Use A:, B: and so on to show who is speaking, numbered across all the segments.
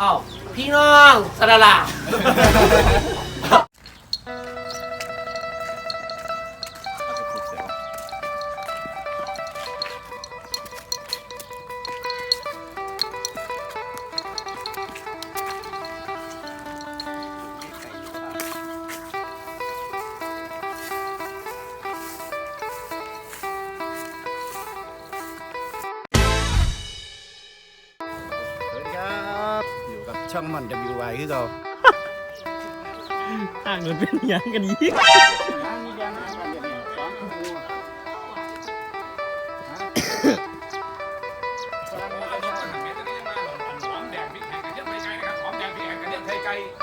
A: อ้าวพี่น้องสระลา
B: ช่องมัน WY คือเรา
C: ห่างกันเป็นหยังกันยีก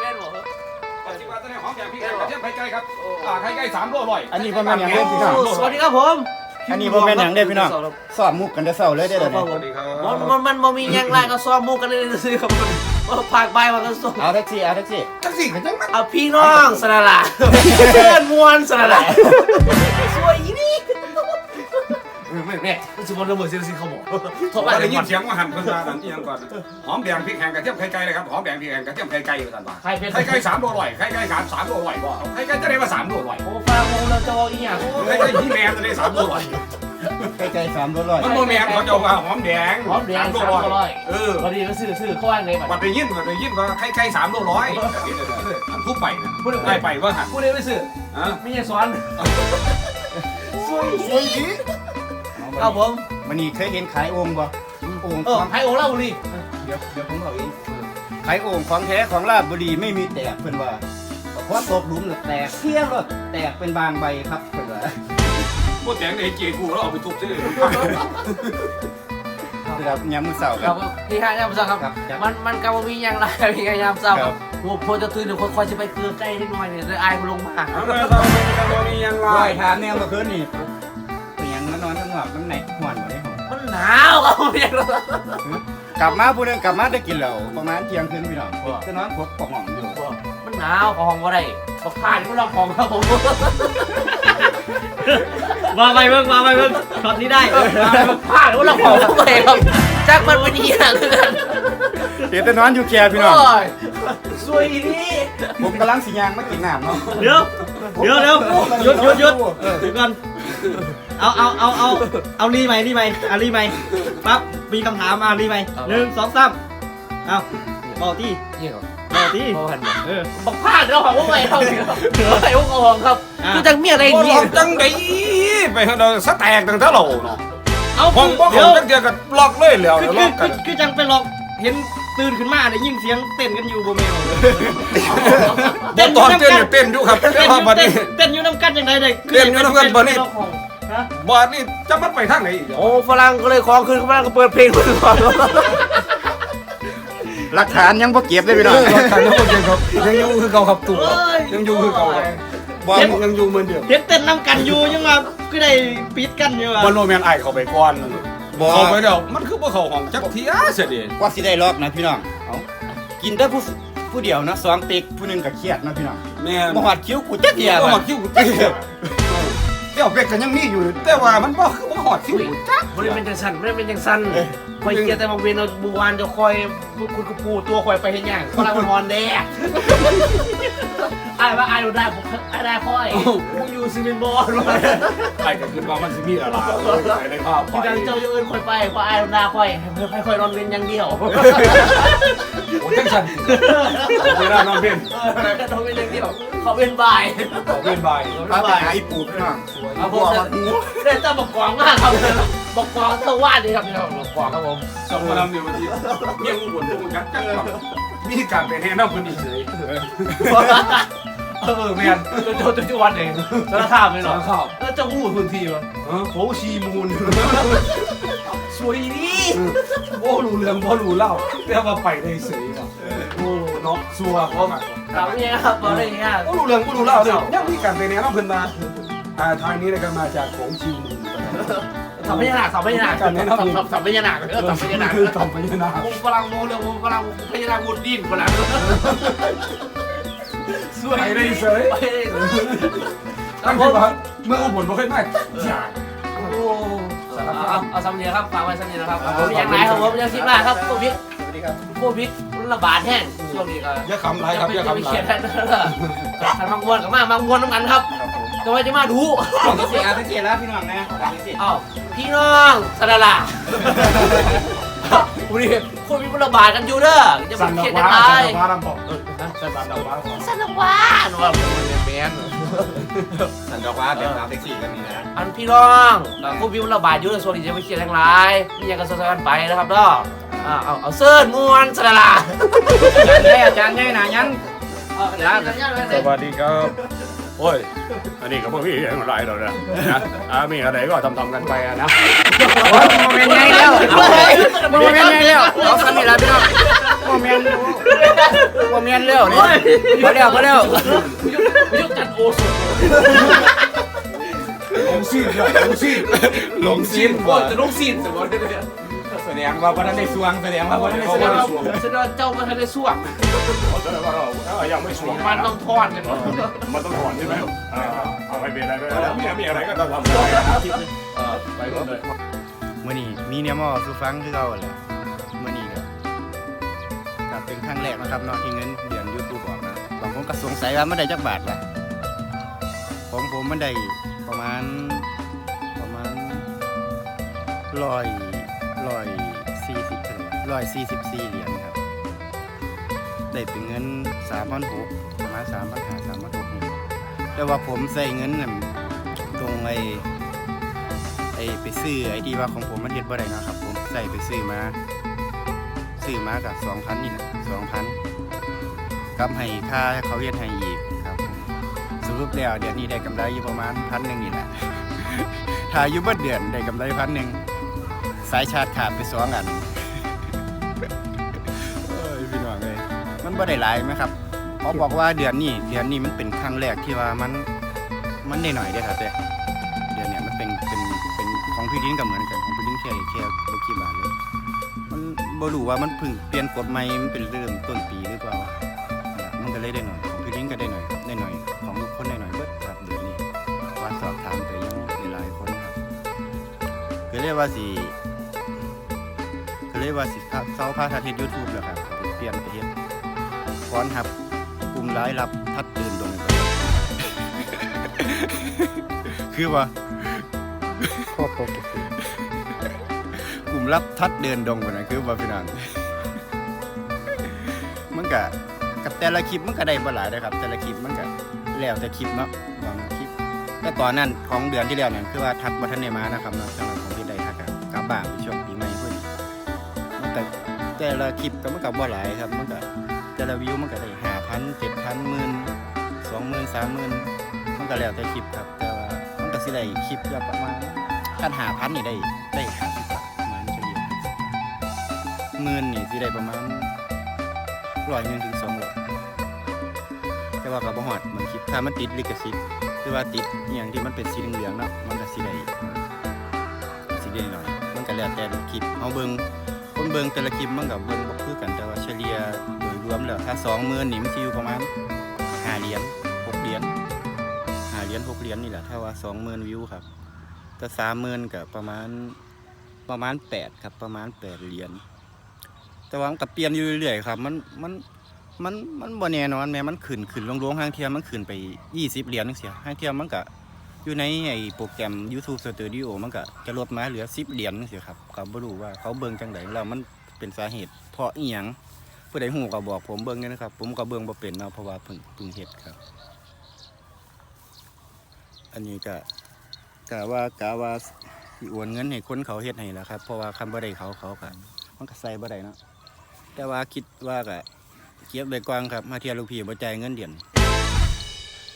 A: เล่นหมด
D: สามโลร้อย
B: อันนี้พ่อแม่นหยังเด้อพี่น้อง
A: สวัสดีครับผม
B: อันนี้พ่อแม่นหยังเด้อพี่น้องสอบมุกกันแต่เช้าเลยเด้อเดี๋ยว
A: ครั
B: นี้
A: บผมมันมันมันมันมีหยังไรก็ซ้อมมูกันเลยซื้อครับ มันมันพากใบมันก็ซ้อม
B: เอาแท็กซี่เอาแท็กซี่
D: ทั้งสี่กันยังมัน
A: เอาพี่น้องสระลาเพื่อนมวนสระลาสวยอีนี่ไม่ไม่มันจะมันระเบิดเสียงสิเขาบอกโทรไป
D: ว่า
A: เล
D: ได้
A: ย
D: ยินเสียงว่าหันคนมาดันที่ยังก่อนหอมแดงพริกแห้งกระเทียมไข่ไก่เลยครับหอมแดงพริกแห้งกระเทียมไข่ไก่อยู่ตันบ่า
A: ใครเป็น
D: ไข่ไก่สามโลร้อยไข่ไก่สามสามโลร้อยบ่ไข่ไก่จะได้มาสามโลร้อย
A: โอ้ฟังวงเราจะบอกอีหยัง
D: ไข่ไก่ยี่แมนจะได้สามโลร้อย
B: ใกล้ๆสามรถร้อย
D: มันโมแมนเขาจะว่าหอมแดง
A: หอมแดง
D: โล
A: สาม
D: ร้อย
A: ร้อย
D: เออ
A: พอดีก็ซื้อซื้อข้าวเลย
D: มันไปยินมันไปยินว่าไข่ไก่สามโลร้อยอันทุบไปนะได้ไปว่าหัน
A: พูดเลยไม่ซื้อ
D: อะ
A: ไม่ใช่สอน
B: สวยดี
A: เอาผม
B: มันนี่เคยเห็นขายโอ่งบ่โอ่ง
A: เอ
B: ข
A: อ
B: อง
A: ให้โอเล่าบุรี
B: เดี๋ยวเดี๋ยวผมเอาเองขายโอ่งของแท้ของลาดบุรีไม่มีแตกเพิ่นว่าเพราะตกหลุมแล้วแตกเพี้ยงรถแตกเป็นบางใบครับเพิ่นว่า
D: พ วกแดงในเจกูแล้วเอาไปทุบซื้อ
B: ครับยามมื้อเช้า
A: ค
B: ค
A: รั
B: รั
A: บบ พี่ฮะยามเช้าครับ
B: ครับครับ
A: มันมันก็บ่มีอย่างไรพี่ฮะยามเช้า
B: ค
A: ค
B: รั
A: รับ บผมพอจะตื่นเดี๋ยวค่อยๆจะไปเกลือใกล้นิดหน่อยเนี่ยจะอายมันลงมา
D: เอาไปเราไปเรามียังไง
B: ลอยถามแนวเมื่อคืนนี่เป็นหยังมานอนข้างนอกข้างในหวนบ่ได้ห้อง
A: มันหนาวครับผมอยากรู้
B: กลับมาผู้หนึงกลับมาได้กินเหล้าประมาณเที่ยงคืนพี่น้องจะนอนพบปองหม่องอยู่
A: มันหนาวของก็ได้บักผ่านก็ลองของครับผม
C: มาไปเบิ่งมาไปเบิ่งช็อตนี้ได้
A: บักผ่านก็ลองของเข้าไปครับจักมันเป็นอีหยังคือกัน
B: เดี๋ยวจะนอนอยู่แคร์พี่น้อง
A: โอ้ยสวยอีนี่
B: ผมกำลังสิยางมากินน้ำเนาะ
C: เดี๋ยวเดี๋ยวเดี๋ยวหยุดหยุดหยุดเดี๋ยวก่อนเอาเอาเอาเอาเอารีใหม่รีใหม่อะรีใหม่ปั๊บมีคำถามอะรีใหม่หนึ่งสองสามเอาบอกที่
A: นี่ครับ
C: บอกที่
A: พอหัน
C: เออ
A: บักผ่านเราของพวกไอ้เราเนี่ยไอ้พวกเอาของครับ
C: อะ
A: คือจังเมียอะไร
D: โอ้
A: นี่
D: ลองจังได ไปเถอะเราสแต็กตั้งแต่เราเนาะ
C: เอา
D: ห้องบ่ข
C: เดี๋
D: อยง
C: ว
D: จังเดียวกันล็อกเลยแล้ว
C: คือ
D: ล็
C: คือ
D: อกกัน
C: คือคือจังไปหลอกเห็นตื่นขึ้นมาได้ยินเสียงเต้นกันอยู่บ่แม่น
D: บ่ตอนเต้นเนี่ยเต้นอยู่ครับแต่
C: เต้นอ
D: ว่า
C: ยู่
D: บัด
C: เต้
D: นี้
C: นเต้นอยู่น้ำกันจังไดได้
D: เต้นอยู่นำกันบัดนี้
C: ฮะ
D: บัดนี้จะมันไปทางไหนอีก
A: โอ้ฝรั่งก็เลยของคืนฝรั่งก็เปิดเพลงขึ้นก่อน
B: หลักฐานยังบ่เก็บเลยพี่น้อง
D: ล็อกกันแล้วยังครับยังอยู่คือเก่าครับตู่ยังอยู่คือเก่าครับ
B: บอล
D: ยังอยู่เหมือนเดิม
C: เห็นเต้นน้ำกันอยู่ยังมา ก็ได้ปิดกันอยู่อะ
D: บอลโนแมนไอเข้าไปก่อน
B: บอ
D: เข้าไป
B: ล
D: เดี๋ยวมันคือบ่เข้าห้องจักเทียเสียดิ
B: กว่าสิได้ล็อกนะพี่น้องเอากินได้ผู้ผู้เดียวนะสองเต็กผู้หนึงก็เครียดนะพี่น้อง
D: แม่น
B: บ่หอดคิ้วกูจักเดียว
D: บ่หอ
B: อะ
D: ดคิ้วจักเทียเดี๋ยวเป็กก็ยังมีอยู่แต่ว่ามันบ่คือบ่หอดคิ้วจัก
A: มันเป็นจังสันมันเป็นจังสันคอยเกียร์แต่บางเวนเราบูวานจะคอยคุณกระปูตัวคอยไปเห็นอย่างฝรั่งมันนอนแดกไอ้ว่าไอ้เราได้ผมไอ้ได้ค่อยมึงอยู่ซีเมนบอล
D: ไอ้ก็คือว่ามันสิมีอะไรไอ้ได้ภาพ
A: ที่ดังเจ้าอยู่อื่นคอยไปเพราะไอ้เราได้ค่อยให้ค่อยนอนเว้นอย่างเดียว
D: โอ้จังซั่นเวลานอนเพ่น
A: เออนอนเว้นอย่างเดียวเขาเป็นบ่าย
D: เพ่นบ่าย
B: พาไปหาอีปูพี่น้อง
A: เอาผมเดินเจ้าบอกกวางมากครับบอกกวางเท่าว่าดีครับพี่น้องบอกกวางครับผม
D: สองคนนำอยู่บางทีเมียงบ่นพวกมันจักจักมีการเป็นแนะนำเพิ่นอีกเฉยเออแมน
A: เจ้าจ้าจังหวัดเองสารคามเลยเหรอ
D: ข้าว
A: แล้วจ้าหูพื้นที่วะ
D: เออ
A: โหชีมูลสวยนี่
D: โอ้รู้เรื่องบ่รู้เล่าแต่ว่าไปได้เฉยว่ะโอ้เนาะซัวเพราะมัน
A: ถามนี่ยครับบอกอะไรเงี้ย
D: ก็รู้เรื่องก็รู้เล่าเลยยังมีการไปแนะนำเพิ่นมาทางนี้นะครับมาจากของชิวมูล
A: ทำพญานาคทำพญานาคทำทำพญานาคเออทำพญานาค
D: คือทำพญานาค
A: ผมฝรั่งโมเรื่องผมฝรั่งพญานาคมุดดินฝรั่งสวย
D: ไปได้เฉย
A: ไปได้เลย
D: ตั้งที่ว่าเมื่ออุบลบ่เคยมาจ้า
A: โอ้เอาเอาสำเนียงครับฝากไว้สำเนียงนะครับผมอย่างไรครับผมยังคิดมากครับโควิด
B: สวัสดีครับ
A: โควิดมันระบาดแห้งช่วงนี้ก็
D: อย่าคำไรครับอย่า
A: จะไป
D: คำไร
A: เขียนแทนท่านมังวนกับมามังวนน้ำกันครับ
B: ครับผม
A: ก็ว่าจะมาดู
B: พิเศษอาพิเศษแล้วพี่น้องนะพิเศษ
A: อ้าวพี่น้องสระละวันนี้คนมีมันระบาดกันอยู่เด้อจะ
D: สั
A: มาน
D: ดอ
A: เขีย
D: ก
A: น
D: ว้า
A: ได้
D: สันดอกว้าลำบอกเออสันดอกว้าของ
A: สระว่าหนูว่ามันเป็นแบน
B: สันดอกว่าแบบสาวแท็กซี่กันนี่นะ
A: อันพี่น้องโควิดมันระบาดอยู่ในโซนนี้จะไปเขียนทั้งหลายนี่ยังก็ซอยๆกันไปนะครับเนาะอ่าเอาเอาเสื้อมวนสระละ
B: อาจารย์ใหญ่อาจารย์ใหญ่หนายัน
D: สวัสดีครับ โอ้ย อันนี้ก็พวกพี่อะไรเราเนี่ยนะอ่ามีอะไรก็ทำทำๆกันไปอะนะ
B: โมเมนต์ใหญ่แล้วโมเมนต์ใหญ่แล้วเอาคันนี้ละพี่น้องโมเมนต์โมเมนต์เร็วนี่พอแล้วพอแล้ว
A: ยุคจันโอสุ
D: ลงซีนลงซีนลงซีน
A: โอ้จะลงซีนสมมติเลย
B: แส ดงว่าวันนั้นได้สวงแสดงว่าวันนั้นได้
A: ส
B: ว
A: งแสดงว่าเจ้ามันทันได้สวก
D: แสดงว่าเราเอ้ยยังไม่สวง
A: มันต้องทอดกัน
D: มันต้องถอนใช่ไหมเอาไปเป็นอะไรไปแล้วมีมีอะไรก็ต้องทำได้นะอ่าไปก่อนเลย
B: มื่อนี้มีเนี่ยมอสุฟังคือเราแหละมื่อนี้ก็ก็เป็นครั้งแรกนะครับเนาะที่เงินเดือนยูทูบออกนะบางคนก็สงสัยว่ามันได้จักบาทละของผมมันได้ประมาณประมาณร้อย ร้อยสี่สิบร้อยสี่สิบสี่เหรียญครับ ได้เป็นเงินสามพันหกประมาณสามพันห้าสามพันหกแต่ว่าผมใส่เงินนั่นตรงไอ้ไอ้ไปซื้อไอที่ว่าของผมมันเฮ็ดบ่ได้เนาะครับ ผมใส่ไปซื้อมาซื้อมากับสองพันนี่นะสองพันกับให้ค่าเขาเฮ็ดให้อีกครับสรุปแล้วเดือนนี้ได้กำไรอยู่ประมาณพันหนึ่งนี่แหละถ้าอยู่เบิดเดือนได้กำไรพันหนึ่ง สายชาร์จขาดไปสองอันเอ้ยพี่น้องเลยมันบ่ได้หลายไหมครับเขาบอกว่าเดือนนี้เดือนนี้มันเป็นครั้งแรกที่ว่ามันมันได้หน่อยได้อครับแต่เดือนเนี่ยมันเป็นเป็นเป็นของพี่ดินก็เหมือนกันของพี่ดินแค่แค่บกี่บาทเลย มันบ่รู้ว่ามันเพึ่งเปลี่ยนกฎใหม่มันเป็นเริ่มต้นปีหรือเปล่าเนี่ยมันก็เลยได้หน่อยของพี่ดินก็ได้หน่อยครับได้หน่อยของทุกคนได้หน่อยเบิดครับเดือนนี้ว่าสอบถามไปยังหลายๆคนครับก็เรียกว่าสิก็ เรียว่าสิครับเซาพาทัดเฮ็ดยูทูบแล้วครับเปลี่ยนไปเฮ็ดฟ้อนหับกลุ่มร้ายรับทัดตื่นลงคือว่ากลุ่มรับทัดเดินดงไปนะคือว่าพี่น้องมันก็กับแต่ละคลิปมันก็ได้บ่หลายนะครับ แต่ละคลิปมันก็แล้วแต่คลิปเนาะบางคลิปแต่ก่อนนั้นของเดือนที่แล้วเนี่ยคือว่าทัดบัทันได้มานะครับเนาะสำหรับของพี่ได้ทักอะกลับบ้านไปช่วง แต่ละคลิปก็มันก็บ่หลายครับมันก็แต่ละวิวมันก็ได้ห้าพันเจ็ดพันหมื่นสองหมื่นสามหมื่นมันก็แล้วแต่คลิปครับ แต่ว่ามันก็สิได้คลิปละประมาณคันหาพันนี่ได้ได้ห้าสิบบาทประมาณเฉลี่ยหมื่นนี่สิได้ประมาณร้อยหนึ่งถึงสองร้อยแต่ว่ากับบ่ฮอดบางคลิปถ้ามันติดลิขสิทธิ์คือว่าติดอย่างที่มันเป็นสีเหลืองๆเนาะมันก็สิได้สิได้หน่อยมันก็แล้วแต่คลิปเอาเบิ่ง คนเบิงแต่ละคลิปมันก็เบิงบ่คือกันแต่ว่าเฉลี่ยโดยรวมแล้วถ้า2หมื่นนี่มันสิอยู่ประมาณห้าเหรียญหกเหรียญห้าเหรียญหกเหรียญนี่แหละถ้าว่าสองหมื่นวิวครับก็สามหมื่นกับประมาณประมาณแปดครับประมาณแปดเหรียญแต่ว่ากับเปลี่ยนอยู่เรื่อยๆครับ มันมันมันมันบ่แน่นอนแม้มันขึ้นขึ้นลงลงห้างเทียมมันขึ้นไปยี่สิบเหรียญนึงเสียห้างเทียมมันก็ อยู่ในไอ้โปรแกรม YouTube Studio มันก็จะลดมาเหลือสิบเหรียญนึงเสียครับก็บ่รู้ว่าเขาเบิ่งจังไดแล้วมันเป็นสาเหตุเพราะอีหยังผู้ใดฮู้ก็บอกผมเบิ่งเนี่ยนะครับ ผมก็เบิ่งบ่เป็นเนาะเพราะว่าเพิ่งเพิ่งเฮ็ดครับ อันนี้ก็กะว่ากะว่าสิโอนเงินให้คนเขาเฮ็ดให้แล้วครับ เพราะว่าคันบ่ได้เขาเขาก็มันก็ใส่บ่ได้เนาะแต่ว่าคิดว่าก็เก็บไว้ก่อนครับมาเที่ยวลูกพี่บ่จ่ายเงินเดือน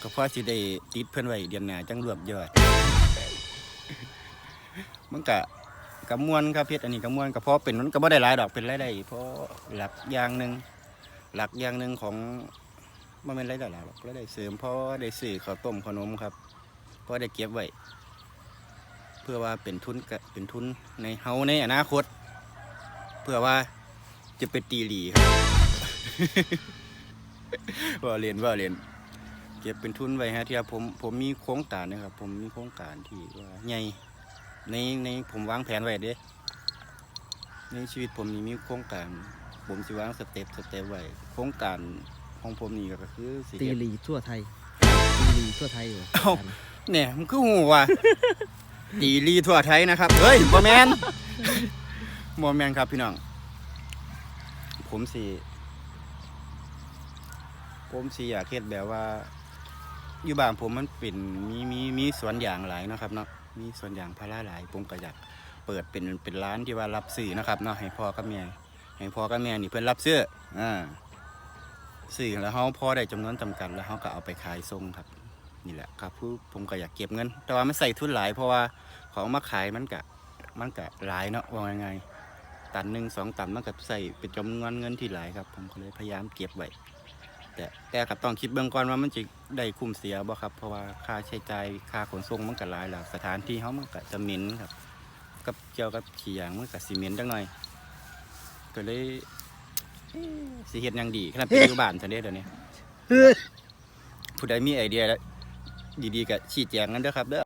B: ก็พอสิได้ติดเพิ่อนไว้เดือนหน้าจังรวบยอด มันก็กะมวนครับเฮ็ดอันนี้กะมวนก็พอเป็นมันก็บ่ได้หลายดอกเป็นรายได้เพราะหลักอย่างหนึ่งหลักอย่างหนึ่งของบ่แม่นรายได้หลายหรอกรายได้เสริมเพราะได้ซื้อข้าวต้มขนมครับเพราะได้เก็บไว้เพื่อว่าเป็นทุนกเป็นทุนในเฮาในอนาคต เพื่อว่าจะไปตีหลีครับว่าเรียนว่าเรียน เก็บเป็นทุนไว้ฮะที่ผมผมมีโครงการนะครับ ผมมีโครงการที่ว่าใหญ่ในในผมวางแผนไว้เด้ในชีวิตผมนี่มีโครงการ ผมสิวางสเต็ปสเต็ปไว้โครงการของผมนี่ก็คือสิ
C: ตี
B: เฮ็ด
C: ลีทั่วไทย ตีลีทั่วไทยเหรอ
B: เอ้า เนี่ยมันคือหูว่ะ ตีลีทั่วไทยนะครับ เฮ้ยบอแมนบอแมนครับพี่น้อง ผมสิ ผมสิอยากเฮ็ดแบบว่า อยู่บ้านผมมันเป็นมีมีมีสวนยางหลายเนาะครับเนาะมีสวนยางพาราหลายผมก็อยากเปิดเป็นเป็นร้านที่ว่ารับซื้อนะครับเนาะให้พ่อกับแม่ให้พ่อกับแม่นี่เพิ่นรับซื้ออ่าซื้อแล้วเฮาพ่อได้จำนวนจำกัดแล้วเฮาก็เอาไปขายส่งครับ นี่แหละครับผู้ผมก็อยากเก็บเงิน แต่ว่าไมันใส่ทุนหลาย เพราะว่าของมาขายมันกะมันกะหลายเนาะว่ายังไงตันหนึ่งสองตันมันก็ใส่เป็นจำนวนเงินที่หลายครับ ผมก็เลยพยายามเก็บไว้ แต่แต่ก็ต้องคิดเบื้องก่อนว่ามันจะได้คุ้มเสียบ่ครับ เพราะว่าค่าใช้จ่ายค่าขนส่งมันก็หลายแล้วสถานที่เขามันก็จะเหม็นครับ กับเกี่ยวกับขี้ยางมันก็สิเหม็นจังหน่อย ก็เลยเอ๊ะสิเฮ็ดหยังดีขนาดเป็นอยู่บ้านซะเด้เดี๋ยวนี้ผู้ใดมีไอเดียแล้วดีๆก็ชี้แจงกันเด้อครับเด้อ